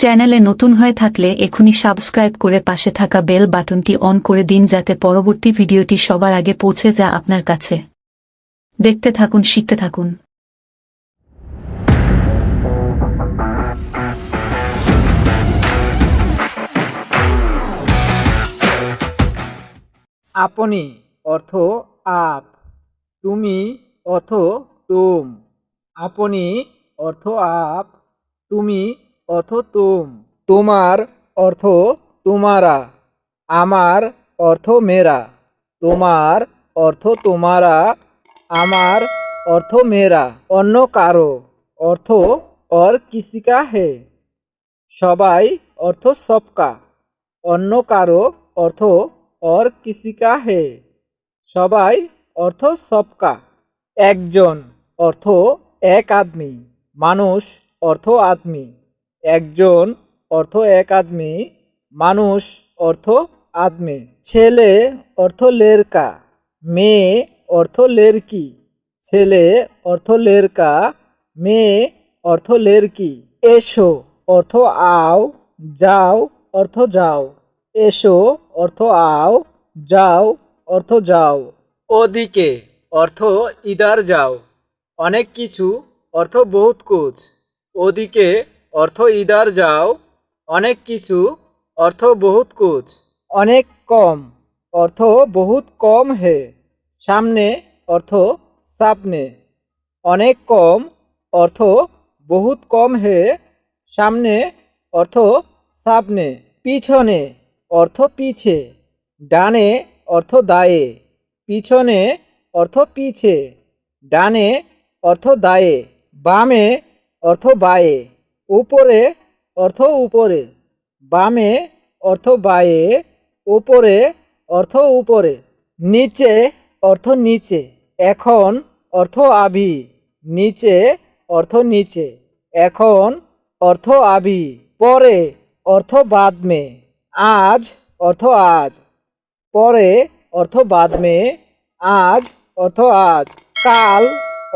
চ্যানেলে নতুন হয়ে থাকলে এখনই সাবস্ক্রাইব করে পাশে থাকা বেল বাটনটি অন করে দিন যাতে পরবর্তী ভিডিওটি সবার আগে পৌঁছে যা আপনার কাছে। দেখতে থাকুন, শিখতে থাকুন। আপনি অর্থ আপ, তুমি অর্থ তুম। আপনি অর্থ আপ, তুমি অর্থ তুম। তোমার অর্থ তোমারা। আমার অর্থ মেরা তোমার অর্থ তোমারা। আমার অর্থ মেরা অন্য কারও অর্থ অর কিসিকা হে সবাই অর্থ সবকা। অন্য কারও অর্থ অর কিসিকা হে সবাই অর্থ সবকা। একজন অর্থ এক আদমি। মানুষ অর্থ আদমি। একজন অর্থ এক আদমি, মানুষ অর্থ আদমি। ছেলে অর্থ লেরকা, মেয়ে অর্থ লেরকি। ছেলে অর্থ লেরকা, মেয়ে অর্থ লেরকি। এসো, অর্থ আও, যাও, অর্থ যাও। এসো, অর্থ আও, যাও, অর্থ যাও। ওদিকে, অর্থ ইদার যাও। অনেক কিছু, অর্থ বহুত কুছ। ওদিকে অর্থ ইদার যাও, অনেক কিছু, অর্থ বহুত কুছ। অনেক কম, অর্থ বহুত কম হে। সামনে অর্থ সামনে অনেক কম, অর্থ বহুত কম হে। সামনে অর্থ সামনে পিছনে অর্থ পিছে। ডানে অর্থ দায়ে। পিছনে অর্থ পিছে। ডানে অর্থ দায়ে। বামে অর্থ বায়ে। উপরে অর্থ উপরে, বামে অর্থ বায়ে, উপরে অর্থ উপরে, নিচে অর্থ নিচে, এখন অর্থ আভি নিচে অর্থ নিচে, এখন অর্থ আভি পরে অর্থ বাদ মে আজ অর্থ আজ, পরে অর্থ বাদ মে আজ অর্থ আজ, কাল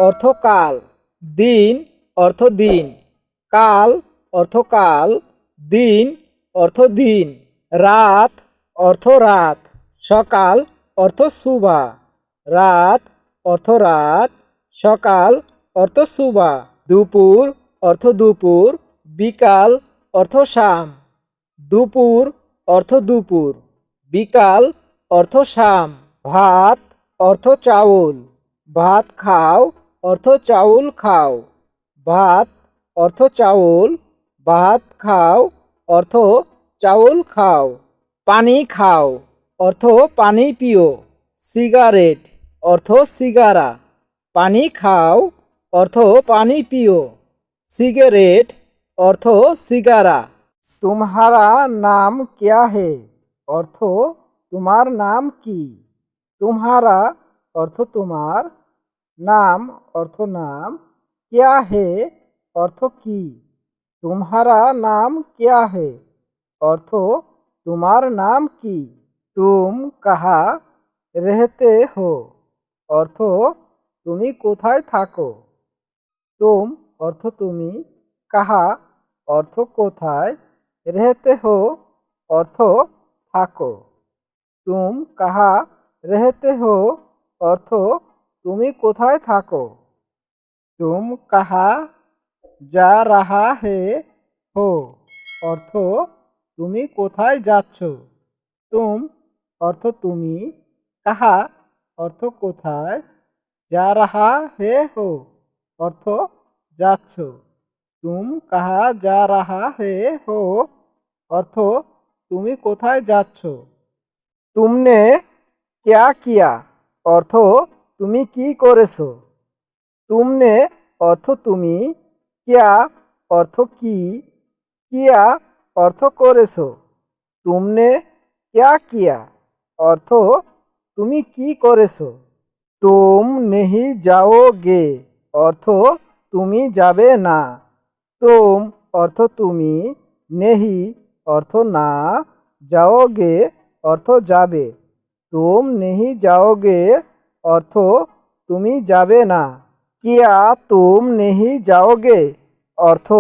অর্থ কাল, দিন অর্থ দিন। কাল অর্থ কাল, দিন অর্থ দিন, রাত অর্থ রাত, সকাল অর্থ সুবা, রাত অর্থ রাত, সকাল অর্থ সুবা, দুপুর অর্থ দুপুর, বিকাল অর্থ শাম, দুপুর অর্থ দুপুর, বিকাল অর্থ শাম, ভাত অর্থ চাউল, ভাত খাও অর্থ চাউল খাও, ভাত অর্থ চাউল ভাত খাও অর্থ চাউল খাও পানি খাও অর্থ পানি পিও সিগারেট অর্থ সিগারা পানি খাও অর্থ পানি পিও সিগারেট অর্থ সিগারা तुम्हारा नाम क्या है অর্থ তোমার নাম কি तुम्हारा অর্থ তোমার নাম অর্থ নাম क्या है অর্থ কি? তোমারা নাম ক্যা হে? অর্থ, তোমার নাম কি? তুম কাহা রেহতে হো? অর্থ, তুমি কোথায় থাকো? তুম, অর্থ তুমি কাহা? অর্থ, কোথায় রেহতে হো? অর্থ, থাকো। তুম কাহা রেহতে হো? অর্থ, তুমি কোথায় থাকো? তুম কাহা যা রাহা হে হো, অর্থ তুমি কোথায় যাচ্ছ? তুম, অর্থ তুমি কাহা, অর্থ কোথায়? যা রাহা হে হো, অর্থ যাচ্ছ। তুম, কাহা, যা রাহা হে হো, অর্থ তুমি কোথায় যাচ্ছ? তুমনে ক্যা কিয়া, অর্থ তুমি কি করেছ? তুমনে, অর্থ তুমি ক্যা অর্থ কি? কিয়া অর্থ করেছ। তুমনে ক্যা কিয়া অর্থ, তুমি কি করেছ? তুম নেহি যাওগে। অর্থ, তুমি যাবে না। তুম, অর্থ তুমি নেহি। অর্থ না, যাওগে। অর্থ যাবে। তুম নেহি যাওগে। অর্থ, তুমি যাবে না। কিয়া তুম নেহি যাওগে? অর্থ,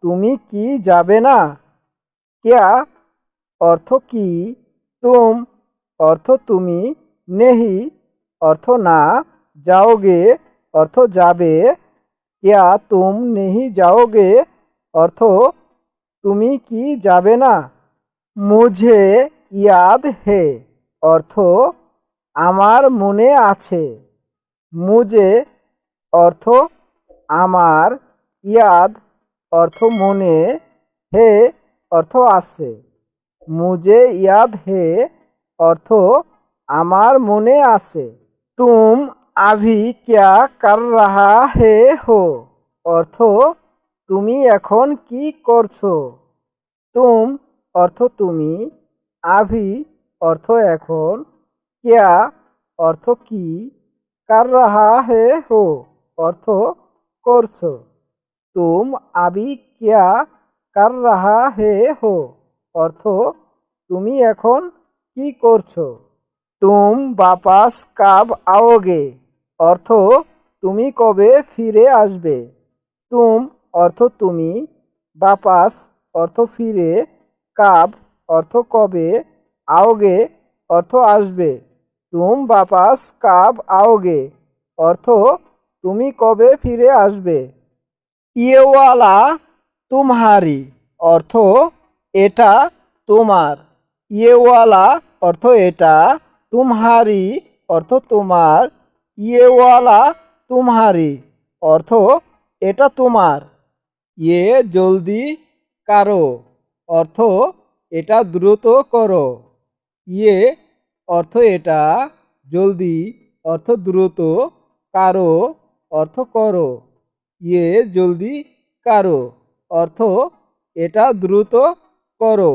তুমি কি যাবে না? কিয়া, অর্থ কি? তুম, অর্থ তুমি নেহি? অর্থ না, যাওগে? অর্থ যাবে? কিয়া তুম নেহি যাওগে? অর্থ, তুমি কি যাবে না? মুঝে ইয়াদ হে। অর্থ, আমার মনে আছে। মুজে অর্থ আমার, ইয়াদ, অর্থ মনে, হে, অর্থ আছে। মুজে ইয়াদ, হে, অর্থ আমার মনে আছে। তুম আভি ক্যা কর রাহা, হে, হো, অর্থ তুমি এখন কি করছ? তুম, অর্থ তুমি। আভি, অর্থ এখন। ক্যা, অর্থ কি? কর রাহা, হে, হো। অর্থ করছ। তুম আবি ক্যা কর রাহা হে হো? অর্থ, তুমি এখন কি করছ? তুম বাপাস কাব আওগে? অর্থ, তুমি কবে ফিরে আসবে? তুম, অর্থ তুমি, বাপাস, অর্থ ফিরে, কাব, অর্থ কবে আওগে? অর্থ আসবে। তুম বাপাস কাব আওগে? অর্থ তুমি কবে ফিরে আসবে? ইয়েওয়ালা তুমহারি, অর্থ এটা তোমার। ইয়েওয়ালা, অর্থ এটা। তুমহারি, অর্থ তোমার। ইয়েওয়ালা তুমহারি, অর্থ এটা তোমার। ইয়ে জলদি কারও, অর্থ এটা দ্রুত করো। ইয়ে অর্থ এটা। জলদি, অর্থ দ্রুত কারও। অর্থ করো। ইয়ে জলদি কারও। অর্থ এটা দ্রুত করো।